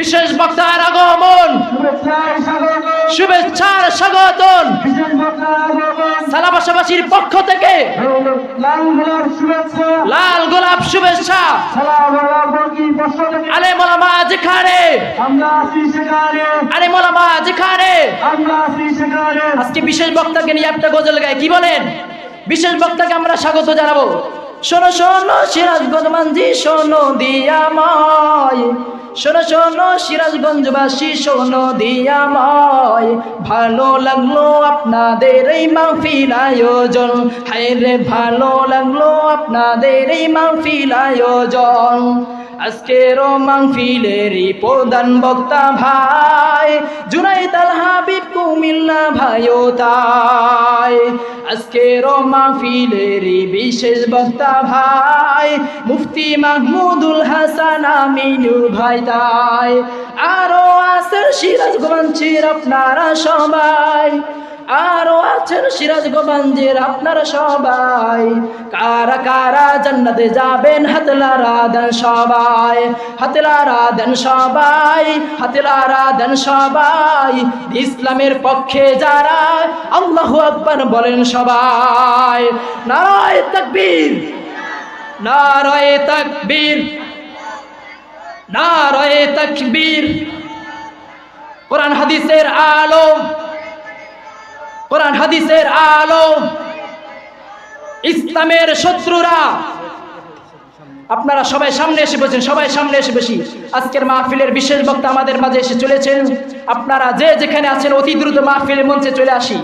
বিশেষ বক্তার আগমন। শুভেচ্ছার স্বাগতন সালাবাসাবাসীর পক্ষ থেকে লাল গোলাপ শুভেচ্ছা। আলে মোলামা যেখানে? আলে মোলামা যেখানে? আজকে বিশেষ বক্তাকে নিয়ে একটা গজল গায়, কি বলেন? বিশেষ বক্তাকে আমরা স্বাগত জানাব। শোনো শোনো সিরাজগঞ্জ মানজি শোনো, দিয়াময়। শোনো শোনো, সিরাজগঞ্জবাসী, শোনো দিয়াময়। ভালো লাগল আপনাদের এই মাহফিল আয়োজন। হায় রে, ভালো লাগল আপনাদের এই মাহফিল আয়োজন। আজকের মাহফিলেরই প্রধান বক্তা ভাই, জুনাইদ আল হাবিব কুমিল্লা ভাইও তাই। আজকের মাহফিলেরই বিশেষ বক্তা ভাই, মুফতি মাহমুদুল হাসান আমিনুর ভাই তাই। আরও আছেন সিরাজগঞ্জের আপনারা সবাই। আরও আছেন সিরাজগঞ্জের আপনারা সবাই। কারা কারা জান্নাতে যাবেন হাতলারা দেন সবাই, হাতলারা দেন সবাই, হাতলারা দেন সবাই। ইসলামের পক্ষে যারা আল্লাহ আকবার বলেন সবাই। নারায় তাকবীর নারায় তাকবীর নারায় তাকবীর। কোরআন হাদিসের আলো হাদিসের আলো ইসলামের শত্রুরা। আপনারা সবাই সামনে এসে বসেন সবাই সামনে এসে বসি। আজকের মাহফিলের বিশেষ বক্তা আমাদের মাঝে এসে চলেছেন। আপনারা যে যেখানে আছেন, অতি দ্রুত মাহফিলের মঞ্চে চলে আসি।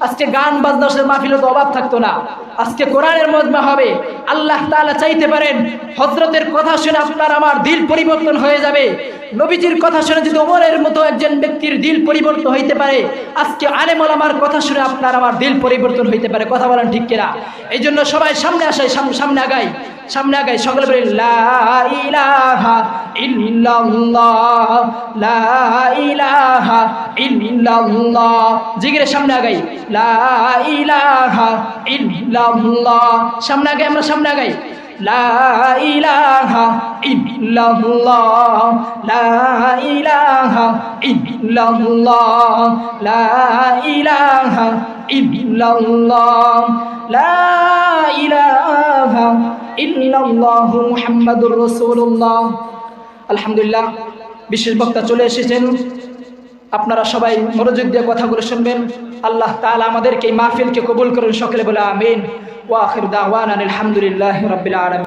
আজকে গান বাজনা মাহফিলের তো অভাব থাকতো না। আজকে কোরআনের মজমা হবে। আল্লাহ তাআলা চাইতে পারেন হজরতের কথা শুনে আপনার আমার দিল পরিবর্তন হয়ে যাবে। নবীজির কথা শুনে যদি ওমরের মতো একজন ব্যক্তির দিল পরিবর্তন হইতে পারে, আজকে আলেম ওলামার কথা শুনে আপনার আমার দিল পরিবর্তন হইতে পারে। কথা বলেন ঠিক কিনা? এই জন্য সবাই সামনে আসাই, সাম- সামনে আগাই সামনে আগাই। সকলে বলি লা ইলাহা ইল্লাল্লাহ, লা ইলাহা ইল্লাল্লাহ। জিগিরে সামনে আগাই, লা ইলাহা ইল্লাল্লাহ। সামনে আগাই, আমরা সামনে আগাই। লা ইলাহা ইল্লাল্লাহ, লা ইলাহা ইল্লাল্লাহ। লা ইলাহা ইল্লাল্লাহ, লা ইলাহা ইল্লাল্লাহ। মুহাম্মাদুর রাসূলুল্লাহ। আলহামদুলিল্লাহ, বিশেষ বক্তা চলে এসেছেন। আপনারা সবাই মনোযোগ দিয়ে কথাগুলো শুনবেন। আল্লাহ তালা আমাদেরকে এই মাহফিলকে কবুল করুন সকলে বলে আমিন। ওয়া আখির আলহামদুলিল্লাহ আলামিন।